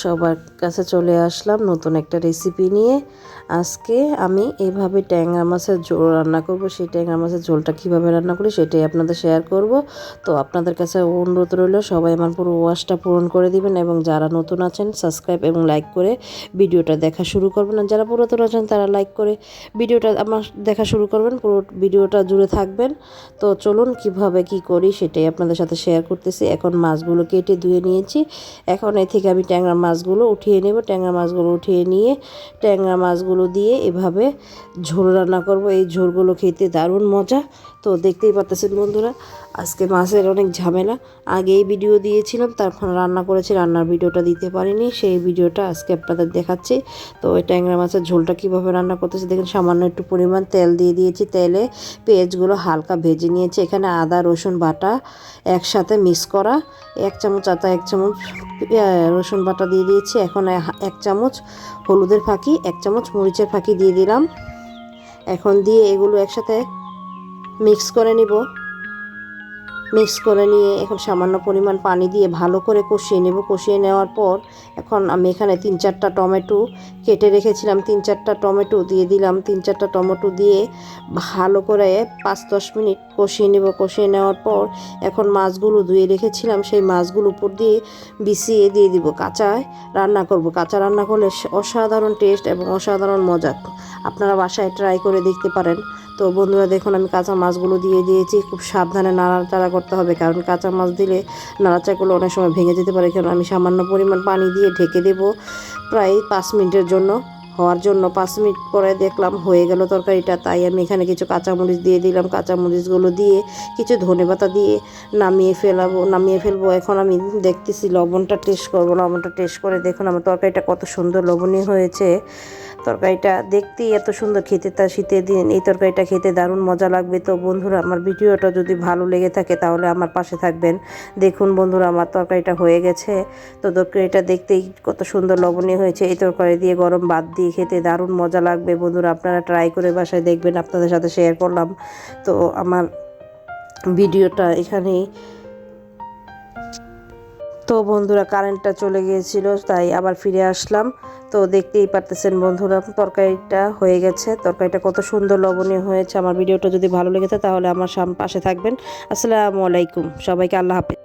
সবার কাছে চলে আসলাম নতুন একটা রেসিপি নিয়ে। আজকে আমি এভাবে ট্যাংরা মাছের ঝোল রান্না করব, সেই ট্যাংরা মাছের ঝোলটা কীভাবে রান্না করি সেটাই আপনাদের শেয়ার করব। তো আপনাদের কাছে অনুরোধ রইল, সবাই আমার পুরো ওয়াশটা পূরণ করে দিবেন এবং যারা নতুন আছেন সাবস্ক্রাইব এবং লাইক করে ভিডিওটা দেখা শুরু করবেন। আর যারা পুরাতন আছেন, তারা লাইক করে ভিডিওটা আমার দেখা শুরু করবেন, পুরো ভিডিওটা জুড়ে থাকবেন। তো চলুন কীভাবে কি করি সেটাই আপনাদের সাথে শেয়ার করতেছি। এখন মাছগুলো কেটে ধুয়ে নিয়েছি। এখন এ থেকে আমি ট্যাংরা মাছগুলো উঠিয়ে নেব। ট্যাংরা মাছগুলো উঠিয়ে নিয়ে ট্যাংরা মাছগুলো দিয়ে এভাবে ঝোল রান্না করব। এই ঝোলগুলো খেতে দারুণ মজা। তো দেখতেই পাচ্ছেন বন্ধুরা, আজকে মাছের অনেক ঝামেলা। আগে এই ভিডিও দিয়েছিলাম, তারপর রান্না করেছি, রান্নার ভিডিওটা দিতে পারিনি। সেই ভিডিওটা আজকে আপনাদের দেখাচ্ছি। তো ওই ট্যাংরা মাছের ঝোলটা কীভাবে রান্না করতেছি, দেখেন সামান্য একটু পরিমাণ তেল দিয়ে দিয়েছি। তেলে পেঁয়াজগুলো হালকা ভেজে নিয়েছি। এখানে আদা, রসুন বাটা একসাথে মিক্স করা, এক চামচ আদা, এক চামচ রসুন বাটা দিয়ে দিয়েছি। এখন এক চামচ হলুদের ফাঁকি, এক চামচ মরিচের ফাঁকি দিয়ে দিলাম। এখন দিয়ে এগুলো একসাথে মিক্স করে নিব। মিক্স করে নিয়ে এখন সামান্য পরিমাণ পানি দিয়ে ভালো করে কষিয়ে নেব। কষিয়ে নেওয়ার পর এখন আমি এখানে তিন চারটা টমেটো কেটে রেখেছিলাম। তিন চারটা টমেটো দিয়ে দিলাম। তিন চারটা টমেটো দিয়ে ভালো করে পাঁচ দশ মিনিট কষিয়ে নেব। কষিয়ে নেওয়ার পর এখন মাছগুলো ধুয়ে রেখেছিলাম। সেই মাছগুলো উপর দিয়ে বিছিয়ে দিয়ে দিব। কাঁচায় রান্না করব। কাঁচা রান্না করলে অসাধারণ টেস্ট এবং অসাধারণ মজা। আপনারা বাসায় ট্রাই করে দেখতে পারেন। তো বন্ধুরা, দেখুন আমি কাঁচা মাছগুলো দিয়ে দিয়েছি। খুব সাবধানে নাড়া নাড়াচাড়া করতে হবে, কারণ কাঁচা মাছ দিলে নাড়াচাড়া অনেক সময় ভেঙে যেতে পারে। কারণ আমি সামান্য পরিমাণ পানি দিয়ে ঢেকে দেব প্রায় পাঁচ মিনিটের জন্য। হওয়ার জন্য পাঁচ মিনিট পরে দেখলাম হয়ে গেল তরকারিটা, তাই আমি এখানে কিছু কাঁচামরিচ দিয়ে দিলাম। কাঁচামরিচগুলো দিয়ে কিছু ধনেপাতা দিয়ে নামিয়ে ফেলাবো, নামিয়ে ফেলব। এখন আমি দেখতেছি লবণটা টেস্ট করব। লবণটা টেস্ট করে দেখুন আমার তরকারিটা কত সুন্দর লবণীয় হয়েছে। তরকারিটা দেখতেই এত সুন্দর খেতে, তা শীতের দিন এই তরকারিটা খেতে দারুণ মজা লাগবে। তো বন্ধুরা, আমার ভিডিওটা যদি ভালো লেগে থাকে তাহলে আমার পাশে থাকবেন। দেখুন বন্ধুরা, আমার তরকারিটা হয়ে গেছে। তো তরকারিটা দেখতেই কত সুন্দর লবণীয় হয়েছে। এই তরকারি দিয়ে গরম ভাত দিয়ে খেতে দারুণ মজা লাগবে বন্ধুরা। আপনারা ট্রাই করে বাসায় দেখবেন, আপনাদের সাথে শেয়ার করলাম। তো আমার ভিডিওটা এখানেই তো বন্ধুরা কারেন্টটা চলে গিয়েছিল, তাই আবার ফিরে আসলাম। তো দেখতেই পারতেছেন বন্ধুরা, তরকারিটা হয়ে গেছে। তরকারিটা কত সুন্দর লবণীয় হয়েছে। আমার ভিডিওটা যদি ভালো লেগেছে তাহলে আমার সাম, পাশে থাকবেন। আসসালামু আলাইকুম, সবাইকে আল্লাহ হাফেজ।